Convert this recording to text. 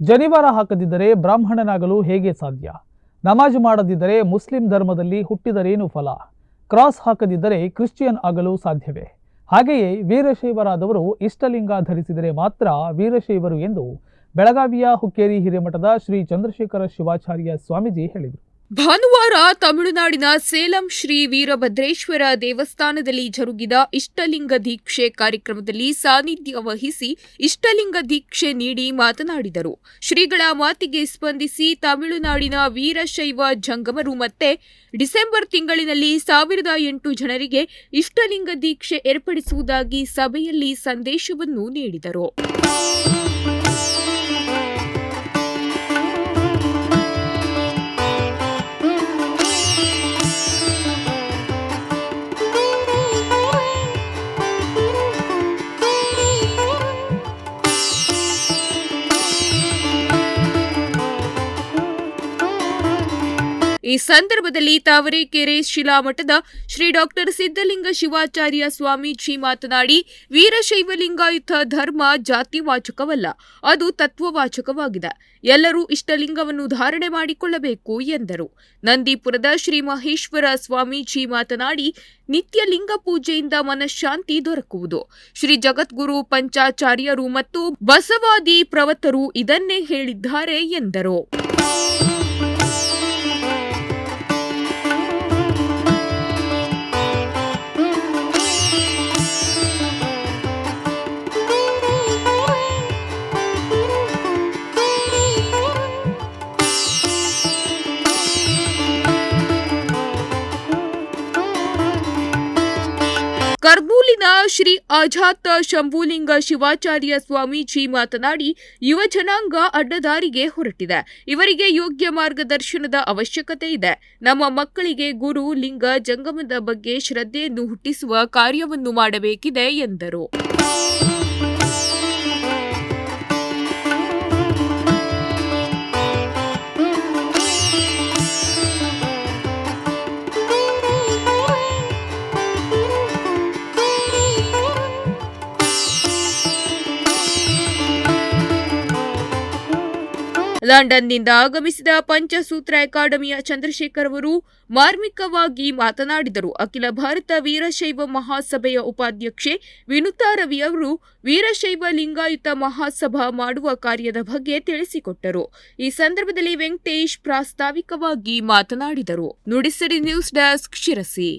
ಜನಿವಾರ ಹಾಕದಿದ್ದರೆ ಬ್ರಾಹ್ಮಣನಾಗಲು ಹೇಗೆ ಸಾಧ್ಯ? ನಮಾಜ್ ಮಾಡದಿದ್ದರೆ ಮುಸ್ಲಿಂ ಧರ್ಮದಲ್ಲಿ ಹುಟ್ಟಿದರೇನು ಫಲ? ಕ್ರಾಸ್ ಹಾಕದಿದ್ದರೆ ಕ್ರಿಶ್ಚಿಯನ್ ಆಗಲು ಸಾಧ್ಯವೇ? ಹಾಗೆಯೇ ವೀರಶೈವರಾದವರು ಇಷ್ಟಲಿಂಗ ಧರಿಸಿದರೆ ಮಾತ್ರ ವೀರಶೈವರು ಎಂದು ಬೆಳಗಾವಿಯ ಹುಕ್ಕೇರಿ ಹಿರೇಮಠದ ಶ್ರೀ ಚಂದ್ರಶೇಖರ ಶಿವಾಚಾರ್ಯ ಸ್ವಾಮೀಜಿ ಹೇಳಿದರು. ಭಾನುವಾರ ತಮಿಳುನಾಡಿನ ಸೇಲಂ ಶ್ರೀ ವೀರಭದ್ರೇಶ್ವರ ದೇವಸ್ಥಾನದಲ್ಲಿ ಜರುಗಿದ ಇಷ್ಟಲಿಂಗ ದೀಕ್ಷೆ ಕಾರ್ಯಕ್ರಮದಲ್ಲಿ ಸಾನ್ನಿಧ್ಯ ವಹಿಸಿ ಇಷ್ಟಲಿಂಗ ದೀಕ್ಷೆ ನೀಡಿ ಮಾತನಾಡಿದರು. ಶ್ರೀಗಳ ಮಾತಿಗೆ ಸ್ಪಂದಿಸಿ ತಮಿಳುನಾಡಿನ ವೀರಶೈವ ಜಂಗಮರು ಮತ್ತೆ ಡಿಸೆಂಬರ್ ತಿಂಗಳಿನಲ್ಲಿ ಸಾವಿರದ ಎಂಟು ಜನರಿಗೆ ಇಷ್ಟಲಿಂಗ ದೀಕ್ಷೆ ಏರ್ಪಡಿಸುವುದಾಗಿ ಸಭೆಯಲ್ಲಿ ಸಂದೇಶವನ್ನು ನೀಡಿದರು. ಈ ಸಂದರ್ಭದಲ್ಲಿ ತಾವರೆಕೆರೆ ಶಿಲಾಮಠದ ಶ್ರೀ ಡಾಕ್ಟರ್ ಸಿದ್ದಲಿಂಗ ಶಿವಾಚಾರ್ಯ ಸ್ವಾಮೀಜಿ ಮಾತನಾಡಿ ವೀರಶೈವ ಲಿಂಗಾಯತ ಧರ್ಮ ಜಾತಿವಾಚಕವಲ್ಲ, ಅದು ತತ್ವವಾಚಕವಾಗಿದೆ. ಎಲ್ಲರೂ ಇಷ್ಟಲಿಂಗವನ್ನು ಧಾರಣೆ ಮಾಡಿಕೊಳ್ಳಬೇಕು ಎಂದರು. ನಂದೀಪುರದ ಶ್ರೀ ಮಹೇಶ್ವರ ಸ್ವಾಮೀಜಿ ಮಾತನಾಡಿ, ನಿತ್ಯ ಲಿಂಗ ಪೂಜೆಯಿಂದ ಮನಃಶಾಂತಿ ದೊರಕುವುದು. ಶ್ರೀ ಜಗದ್ಗುರು, ಪಂಚಾಚಾರ್ಯರು ಮತ್ತು ಬಸವಾದಿ ಪ್ರವತರು ಇದನ್ನೇ ಹೇಳಿದ್ದಾರೆ ಎಂದರು. ಕರ್ನೂಲಿನ ಶ್ರೀ ಅಜಾತ ಶಂಭುಲಿಂಗ ಶಿವಾಚಾರ್ಯ ಸ್ವಾಮೀಜಿ ಮಾತನಾಡಿ, ಯುವ ಜನಾಂಗ ಅಡ್ಡದಾರಿಗೆ ಹೊರಟಿದೆ. ಇವರಿಗೆ ಯೋಗ್ಯ ಮಾರ್ಗದರ್ಶನದ ಅವಶ್ಯಕತೆ ಇದೆ. ನಮ್ಮ ಮಕ್ಕಳಿಗೆ ಗುರು, ಲಿಂಗ, ಜಂಗಮದ ಬಗ್ಗೆ ಶ್ರದ್ಧೆಯನ್ನು ಹುಟ್ಟಿಸುವ ಕಾರ್ಯವನ್ನು ಮಾಡಬೇಕಿದೆ ಎಂದರು. ಲಂಡನ್ನಿಂದ ಆಗಮಿಸಿದ ಪಂಚಸೂತ್ರ ಅಕಾಡೆಮಿಯ ಚಂದ್ರಶೇಖರ್ ಅವರು ಮಾರ್ಮಿಕವಾಗಿ ಮಾತನಾಡಿದರು. ಅಖಿಲ ಭಾರತ ವೀರಶೈವ ಮಹಾಸಭೆಯ ಉಪಾಧ್ಯಕ್ಷೆ ವಿನುತಾ ರವಿ ಅವರು ವೀರಶೈವ ಲಿಂಗಾಯುತ ಮಹಾಸಭಾ ಮಾಡುವ ಕಾರ್ಯದ ಬಗ್ಗೆ ತಿಳಿಸಿಕೊಟ್ಟರು. ಈ ಸಂದರ್ಭದಲ್ಲಿ ವೆಂಕಟೇಶ್ ಪ್ರಾಸ್ತಾವಿಕವಾಗಿ ಮಾತನಾಡಿದರು. ನುಡಿಸಿಡಿ ನ್ಯೂಸ್ ಡೆಸ್ಕ್ ಶಿರಸಿ.